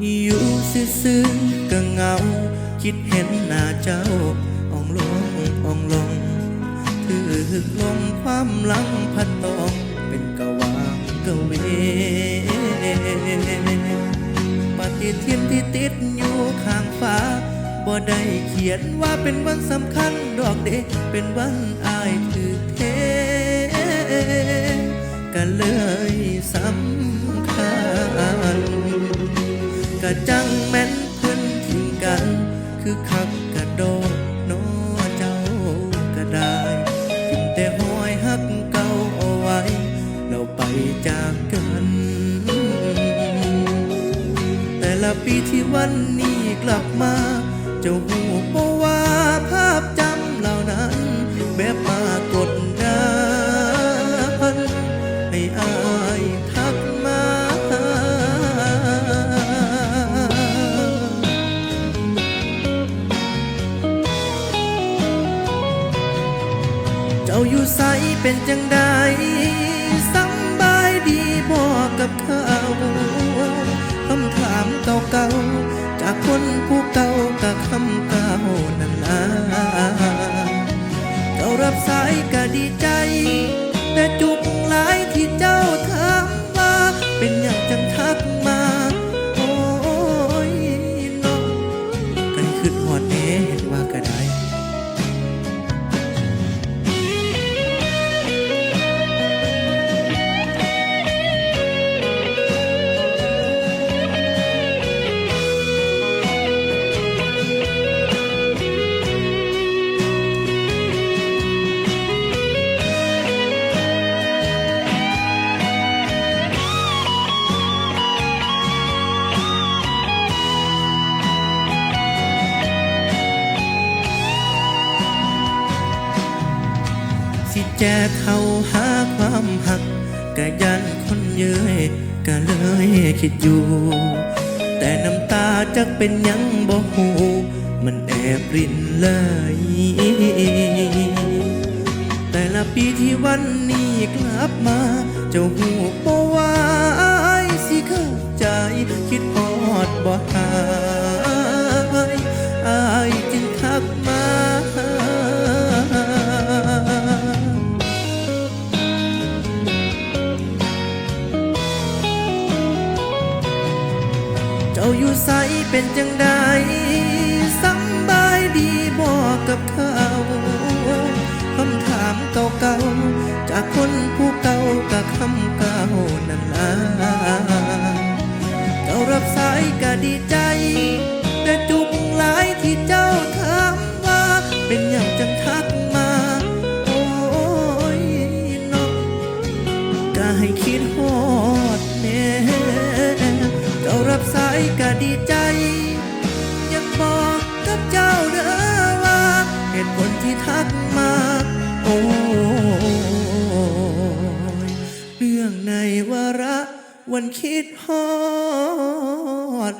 ซื่อๆก็เหงา คิดเห็นหน้าเจ้าอ่องลงอ่องลงถือลงความหลังพัดตองเป็นกะวางกะเวปฏิทินที่ติดอยู่ข้างฟ้าบ่ได้เขียนว่าเป็นวันสำคัญดอกเด็กเป็นวันอาย ก็จังแม่นเพิ่นทิ้งกัน คือคักกระโดดนอเจ้าก็ได้ถึงแต่หอยหักเก่าเอาไว้ เราไปจากกัน แต่ละปีที่วันนี้กลับมาเจ้าหูาอยู่ใสเป็นจังใดสำบายดีบอกกับเขาคำถามเก่าๆจากคนผู้เก่ากับคำเก่านั่นละเรารับสายก็ดี แจกเขาหาความหักกะยันคนเย้ยก็เลยคิดอยู่ แต่น้ำตาจักเป็นยังบ่หูมันแอบรินเลยแต่ละปีที่วันนี้กลับมา เจ้าหูบ่ว่าอายสิเข้าใจ คิดฮอดบ่หา จ้าอยู่ใสเป็นจังใดสำบายดีบอกกับเขาคำถามเก่าๆ จากคนผู้เก่ากับคำเก่านั่นละเจ้ารับสายก็ดี ดีใจ อยากบอกกับเจ้าเด้อว่าเหตุผลที่ทักมา โอ้ยเรื่องในวาระวันคิดฮอด